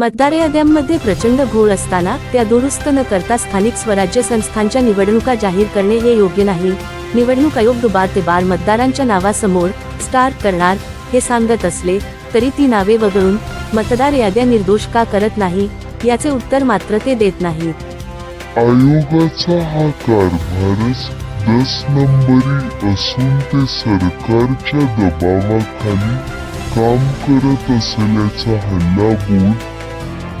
मतदार याद्यांमध्ये प्रचंड घोळ असताना त्या दुरुस्त न करता स्थानिक स्वराज्य संस्थांच्या निवडणुका जाहीर करणे हे योग्य नाही. निवडणूक आयोग दुबार ते बार मतदारांच्या नावासमोर स्टार करणार हे सांगत असले तरी ती नावे वगळून मतदार याद्या निर्दोष का करत नाही याचे उत्तर मात्र ते देत नाहीत. आयोगाचा हा कारभारच दस नंबरी असून ते सरकारच्या दबावाखाली काम करत असल्याचा हल्लाबोल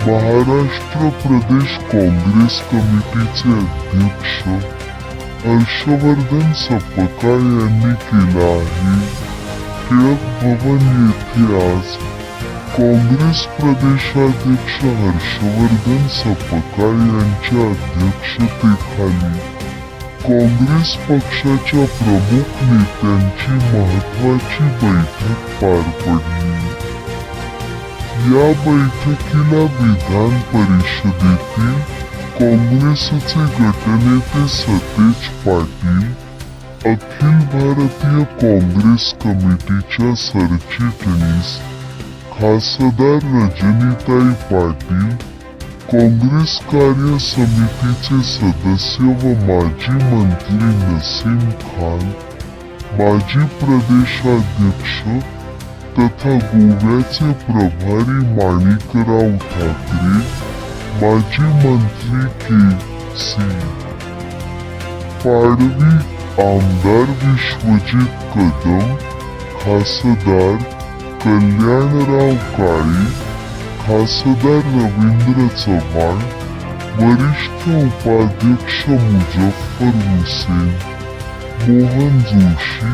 महाराष्ट्र प्रदेश काँग्रेस कमिटीचे अध्यक्ष हर्षवर्धन सपकाळ यांनी केला आहे. टिळक भवन येथे आज काँग्रेस प्रदेशाध्यक्ष हर्षवर्धन सपकाळ यांच्या अध्यक्षतेखाली काँग्रेस पक्षाच्या प्रमुख नेत्यांची महत्वाची बैठक पार पडली. या बैठकीला विधान परिषदेतील काँग्रेसचे गटनेते सतेज पाटील अखिल भारतीय काँग्रेस कमिटीच्या सरचिटणीस खासदार रजनीताई पाटील काँग्रेस कार्य समितीचे सदस्य व माजी मंत्री नसीम खान माजी प्रदेशाध्यक्ष तथा गोव्याचे प्रभारी माणिकराव ठाकरे माजी मंत्री के सी पाडवी आमदार विश्वजित कदम खासदार कल्याणराव काळे खासदार रवींद्र चव्हाण वरिष्ठ उपाध्यक्ष मुजफ्फर हुसेन मोहन जोशी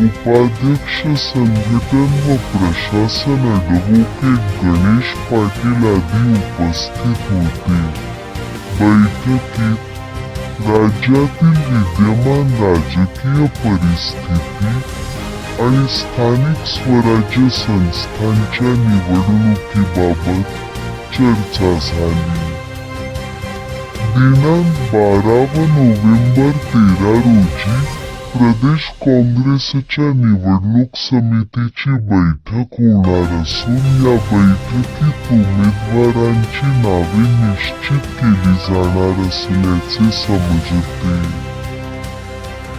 उपाध्यक्ष संघटन व प्रशासन ॲडव्होकेट गणेश पाटील आदी उपस्थित होते बैठकीत राज्यातील विद्यमान राजकीय परिस्थिती आणि स्थानिक स्वराज्य संस्थांच्या निवडणुकीबाबत चर्चा झाली दिनांक बारा व नोव्हेंबर तेरा रोजी प्रदेश काँग्रेसच्या निवडणूक समितीची बैठक होणार असून या बैठकीत उमेदवारांची नावे निश्चित केली जाणार असल्याचे समजते.